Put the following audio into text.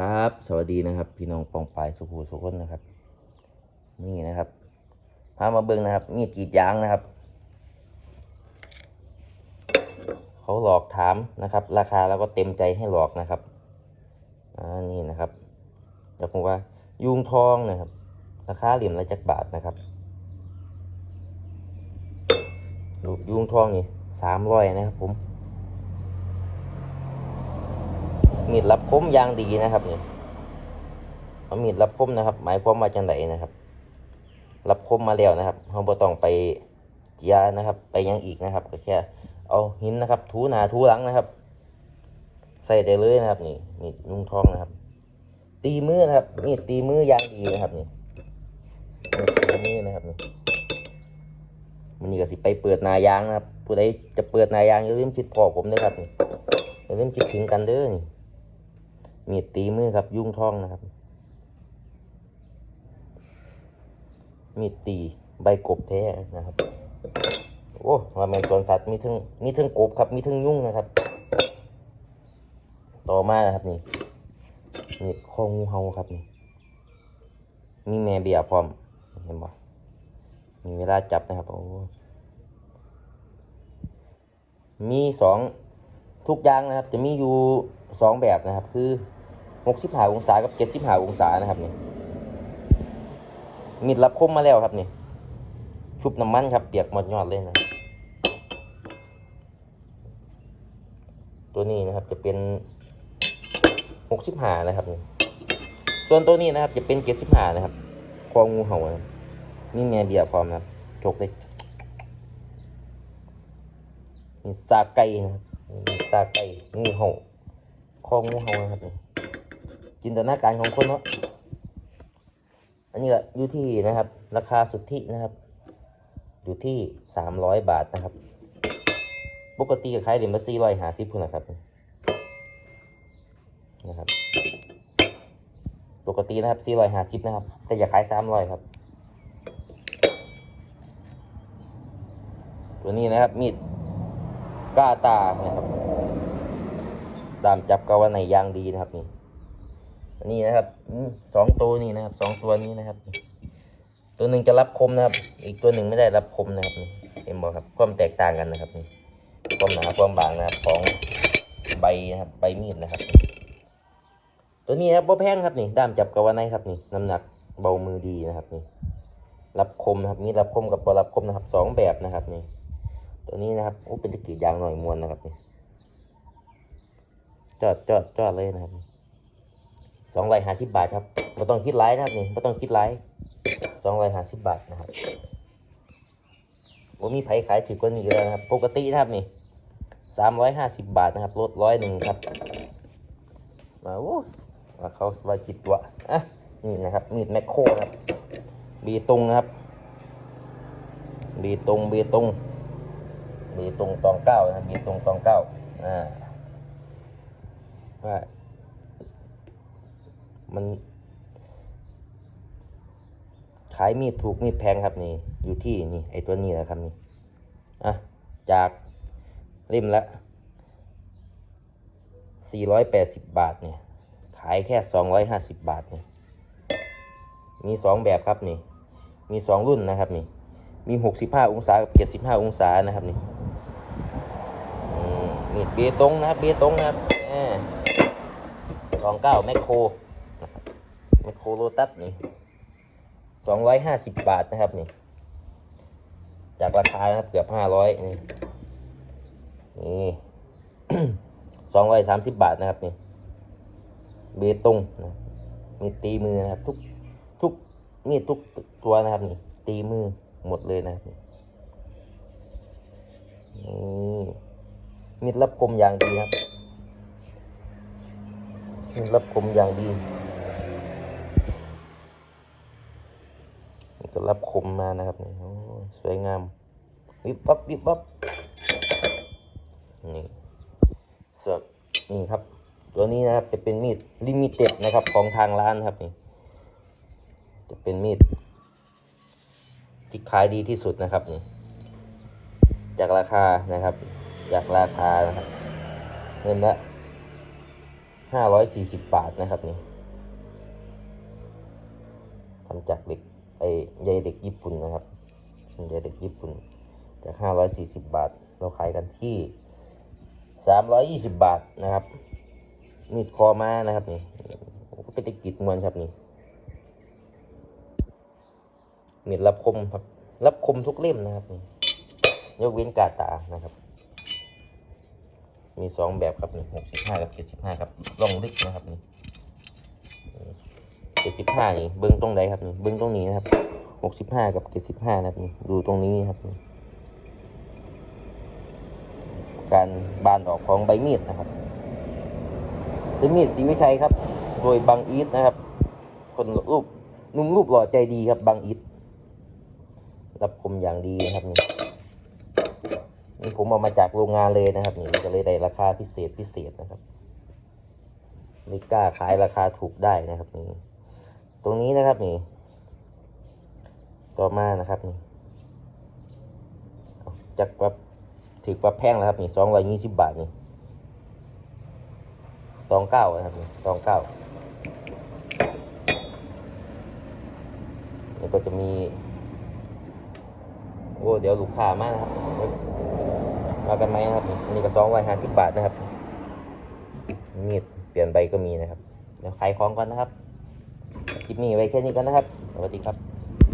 ครับ สวัสดีนะครับ พี่น้องปองปลายสุขุสุขคนนะครับ นี่นะครับพามาเบิ่งนะครับมีกีดยางนะครับ เขาหลอกถามนะครับ ราคาแล้วก็เต็มใจให้หลอกนะครับอ่านี่นะครับเดี๋ยวผมว่ายุงทองนะครับ ราคาเหรียญละจักบาทนะครับยุงทองนี่สามร้อยนะครับผม มีดรับคมยางดีนะครับนี่เอามีดรับคมนะครับ หมายความว่าจังไดนะครับ รับคมมาแล้วนะครับเราบ่ต้องไปยานะครับ ไปยังอีกนะครับ ก็แค่ เอาหินนะครับ ถูหนาถูหลังนะครับ ใส่ได้เลยนะครับ นี่มีดนุ่งทองนะครับ ตีมือนะครับ มีดตีมือยางดีนะครับนี่ตีมือนะครับนี่มันนี่ก็สิไปเปิดนายางนะครับ ผู้ใดจะเปิดนายางอย่าลืมคิดพอผมด้วยครับอย่าลืมคิดถึงกันเด้อนี่ มีดตีมือครับยุ่งท่องนะครับ มีดตีใบกบแท้นะครับโอ้ว่าแมนสวนสัตว์มีทั้งมีทั้งกบครับมีทั้งยุ่งนะครับ ต่อมานะครับนี่มีดข้องูเห่าครับนี่มีแม่เบียร์พร้อมเห็นบ่มีเวลาจับนะครับโอ้มีสองทุกอย่างนะครับ จะมีอยู่สองแบบนะครับคือ หกสิบห้าองศากับเจ็ดสิบห้าองศานะครับนี่มีดรับคมมาแล้วครับนี่ ชุบน้ำมันครับ เปียกหมดยอดเลยนะ ตัวนี้นะครับจะเป็นหกสิบห้านะครับนี่ ส่วนตัวนี้นะครับจะเป็นเจ็ดสิบห้านะครับคองูเห่านะครับมีแม่เบียร์พร้อมนะครับจกเลยมีซาไก่นะครับมีซาไก่งูเห่าคองูเห่านะครับนี่ จินตนาการของคนเนาะอันนี้ก็อยู่ที่นะครับ ราคาสุทธินะครับ อยู่ที่สามร้อยบาทนะครับ ปกติก็ขายเหรียญละสี่ร้อยห้าสิบพุ่นนะครับนะครับ ปกตินะครับสี่ร้อยห้าสิบนะครับ แต่อย่าขายสามร้อยครับ ตัวนี้นะครับมีดก้าตานะครับ ดามจับกาวในยางดีนะครับนี่ นนี้นะครับสองตัวนี้นะครับสองตัวนี้นะครับ ตัวหนึ่งจะรับคมนะครับ อีกตัวหนึ่งไม่ได้รับคมนะครับเห็นบอกครับความแตกต่างกันนะครับนี่ความหนาความบางนะครับของใบนะครับใบมีดนะครับ ตัวนี้นะครับบ่แพงครับนี่ด้ามจับกาวในครับนี่น้ำหนักเบามือดีนะครับนี่รับคมนะครับมีรับคมกับบ่รับคมนะครับสองแบบนะครับนี่ตัวนี้นะครับโอ้เป็นตะกี้ยางหน่อยมวนนะครับนี่จอดจอดจอดเลยนะครับ สองร้อยห้าสิบบาทครับไม่ต้องคิดไลน์นะครับนี่ไม่ต้องคิดไลน์สองร้อยห้าสิบบาทนะครับว่ามีไผขายถือกว่านี้แล้วครับ ปกตินะครับนี่สามร้อยห้าสิบบาทนะครับลดร้อยหนึ่งครับ มาโอ้มาเขาสบายจิตวะอะนี่นะครับมีดแมคโครครับ บีตรงนะครับ บีตรงบีตรงบีตรงตองเก้านะบีตรงตองเก้าอ่าว่า มันขายมีดถูกมีดแพงครับนี่ อยู่ที่นี่ไอตัวนี้นะครับนี่อะจากริมละ 480 บาทเนี่ยขายแค่ 250 บาทเนี่ยมีสองแบบครับนี่ มีสองรุ่นนะครับนี่ มี 65 องศากับ 75 องศานะครับนี่มีดเบตงนะครับเบตงนะครับสองเก้าแมคโคร แมโครโลตัสนี่สองร้อยห้าสิบบาทนะครับนี่ จากราคานะครับเกือบห้าร้อยนี่นี่สองร้อยสามสิบบาทนะครับนี่ เบตงนะมีตีมือนะครับ ทุกทุกมีดทุกตัวนะครับนี่ ตีมือหมดเลยนะครับนี่มีดรับคมอย่างดีครับมีดรับคมอย่างดีนี่ก็ รับคมมานะครับนี่โอ้สวยงามวิบวับวิบวับนี่ส่วนนี่ครับ ตัวนี้นะครับจะเป็นมีดลิมิเต็ดนะครับของทางร้านครับนี่จะเป็นมีดที่ขายดีที่สุดนะครับนี่จากราคานะครับจากราคานะครับเงินละห้าร้อยสี่สิบบาทนะครับนี่ทำจากเหล็ก อ้ใยเหล็กญี่ปุ่นนะครับเป็นใยเหล็กญี่ปุ่นจากห้าร้อยสี่สิบบาท เราขายกันที่สามร้อยี่สิบบาทนะครับมีดคอมานะครับนี่เป็นตะกิดมวนครับนี่มีดรับคมครับรับคมทุกเล่มนะครับนี่ยกเว้นกาตานะครับ มีสองแบบครับนี่หกสิบห้ากับเจ็ดสิบห้าครับลองลึกนะครับนี่ เจ็ดสิบห้านี่เบิ้งตรงไหนครับนี่เบิ้งตรงนี้นะครับหกสิบห้ากับเจ็ดสิบห้านะครับนี่ดูตรงนี้ครับนี่การบานออกของใบมีดนะครับเป็นมีดศรีวิชัยครับ โดยบังอีทนะครับ คนรูปนุ่มรูปหล่อใจดีครับบังอีทรับคมอย่างดีนะครับนี่นี่ผมเอามาจากโรงงานเลยนะครับนี่ก็เลยได้ราคาพิเศษพิเศษนะครับไม่กล้าขายราคาถูกได้นะครับนี่ ตรงนี้นะครับนี่ ต่อมานะครับนี่จากปรับถือปรับแพงแล้วครับนี่สองร้อยยี่สิบบาทนี่ตองเก้านะครับนี่ตองเก้าแล้วก็จะมี โอ้เดี๋ยวลูกค้ามานะครับ มากันไหมนะครับนี่นี่ก็สองร้อยห้าสิบบาทนะครับมีดเปลี่ยนใบก็มีนะครับเดี๋ยวขายของก่อนนะครับ คลิปนี้ไว้แค่นี้กันนะครับ สวัสดีครับ